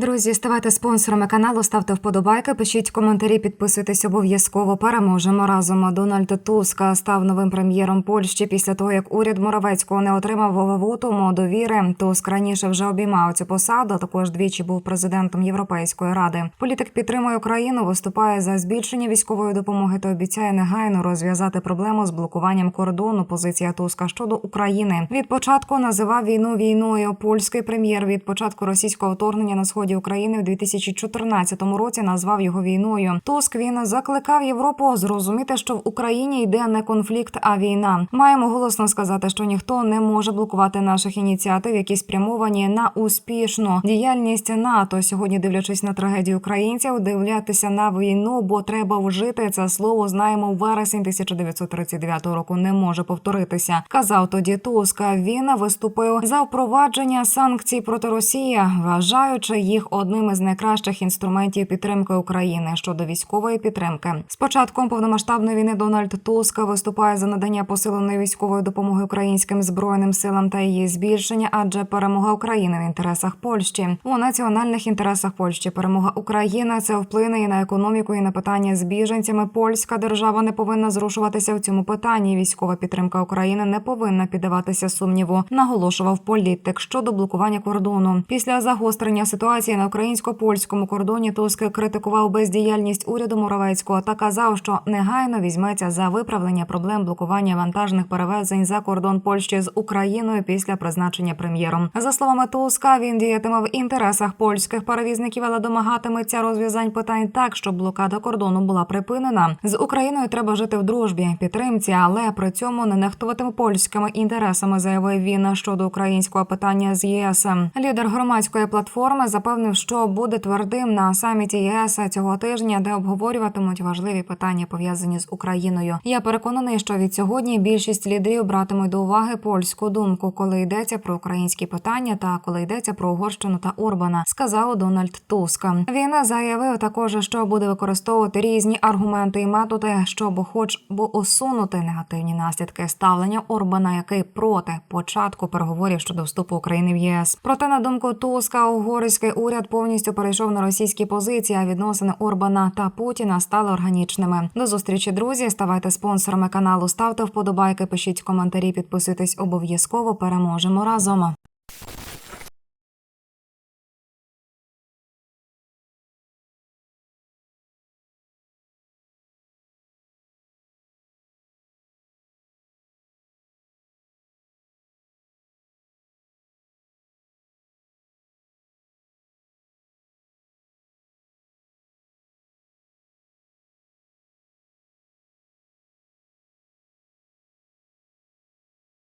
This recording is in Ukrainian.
Друзі, ставайте спонсорами каналу, ставте вподобайки, пишіть коментарі, підписуйтесь обов'язково. Переможемо разом. Дональд Туска став новим прем'єром Польщі після того, як уряд Моровецького не отримав вотуму довіри. Туск раніше вже обіймав цю посаду. Також двічі був президентом Європейської ради. Політик підтримує Україну, виступає за збільшення військової допомоги та обіцяє негайно розв'язати проблему з блокуванням кордону. Позиція Туска щодо України від початку називав війну війною. Польський прем'єр від початку російського вторгнення на сході України в 2014 році назвав його війною. Туск він закликав Європу зрозуміти, що в Україні йде не конфлікт, а війна. Маємо голосно сказати, що ніхто не може блокувати наших ініціатив, які спрямовані на успішну діяльність НАТО. Сьогодні, дивлячись на трагедію українців, дивлятися на війну, бо треба вжити це слово. Знаємо, вересень 1939 року не може повторитися. Казав тоді Туск. Він виступив за впровадження санкцій проти Росії, вважаючи їх одним із найкращих інструментів підтримки України щодо військової підтримки. З початком повномасштабної війни Дональд Туск виступає за надання посиленої військової допомоги українським збройним силам та її збільшення, адже перемога України в інтересах Польщі у національних інтересах Польщі. Перемога України це вплине і на економіку, і на питання з біженцями. Польська держава не повинна зрушуватися в цьому питанні. Військова підтримка України не повинна піддаватися сумніву. Наголошував політик щодо блокування кордону. Після загострення ситуації на українсько-польському кордоні Туск критикував бездіяльність уряду Моровецького та казав, що негайно візьметься за виправлення проблем блокування вантажних перевезень за кордон Польщі з Україною після призначення прем'єром. За словами Туска, він діятиме в інтересах польських перевізників, але домагатиметься розв'язань питань так, щоб блокада кордону була припинена. З Україною треба жити в дружбі, підтримці, але при цьому не нехтуватиме польськими інтересами, заявив він щодо українського питання з ЄС. Лідер громадської платформи запевнив, що буде твердим на саміті ЄС цього тижня, де обговорюватимуть важливі питання пов'язані з Україною. Я переконаний, що від сьогодні більшість лідерів братимуть до уваги польську думку, коли йдеться про українські питання та коли йдеться про Угорщину та Орбана, сказав Дональд Туск. Він заявив також, що буде використовувати різні аргументи і методи, щоб, хоч би усунути негативні наслідки ставлення Орбана, який проти початку переговорів щодо вступу України в ЄС. Проте на думку Туска, угорський уряд повністю перейшов на російські позиції. А відносини Орбана та Путіна стали органічними. До зустрічі, друзі. Ставайте спонсорами каналу, ставте вподобайки, пишіть коментарі, підписуйтесь обов'язково. Переможемо разом.